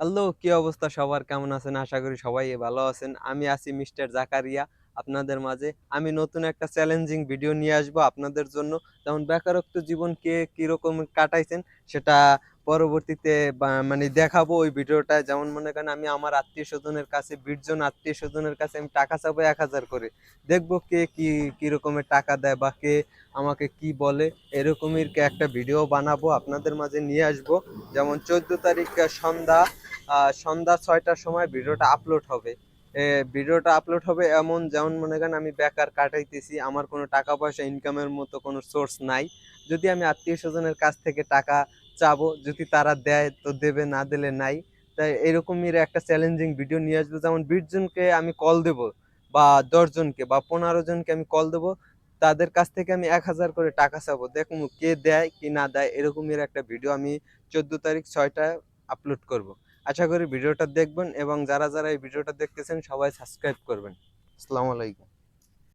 Hello, কি অবস্থা? সবার কেমন আছেন? আশা করি সবাই ভালো আছেন। আমি আছি মিস্টার জাকারিয়া আপনাদের মাঝে। আমি নতুন একটা চ্যালেঞ্জিং ভিডিও নিয়ে আসব আপনাদের জন্য। যেমন বেকারত্ব জীবন কে কীরকম কাটাইছেন সেটা পরবর্তীতে মানে দেখাবো ওই ভিডিওটা যেমন মনে করেন আমি আমার আত্মীয় স্বজনের কাছে, বিশজন আত্মীয় স্বজনের কাছে আমি টাকা চাবো এক হাজার করে। দেখব কে কি কি রকমের টাকা দেয় বা কে আমাকে কি বলে। এরকমই একটা ভিডিও বানাবো, আপনাদের মাঝে নিয়ে আসব। যেমন চোদ্দ তারিখ সন্ধ্যা সন্ধ্যা ছয়টার সময় ভিডিওটা আপলোড হবে। ভিডিওটা আপলোড হবে এমন, যেমন মনে করেন আমি বেকার কাটাইতেছি, আমার কোনো টাকা পয়সা ইনকামের মতো কোনো সোর্স নাই। যদি আমি আত্মীয় স্বজনের কাছ থেকে টাকা চাবো, যদি তারা দেয় তো দেবে, না দিলে নাই। তাই এরকমই একটা চ্যালেঞ্জিং ভিডিও নিয়ে আসব। যেমন বিশ জনকে আমি কল দেব, বা দশ জনকে, বা পনেরো জনকে আমি কল দেবো, তাদের কাছ থেকে আমি এক হাজার করে টাকা চাবো। দেখুন কে দেয়, কি না দেয় এরকমের একটা ভিডিও আমি চোদ্দ তারিখ ছয়টায় আপলোড করব। আশা করি ভিডিওটা দেখবেন এবং যারা যারা এই ভিডিওটা দেখতেছেন সবাই সাবস্ক্রাইব করবেন। আসসালামু আলাইকুম।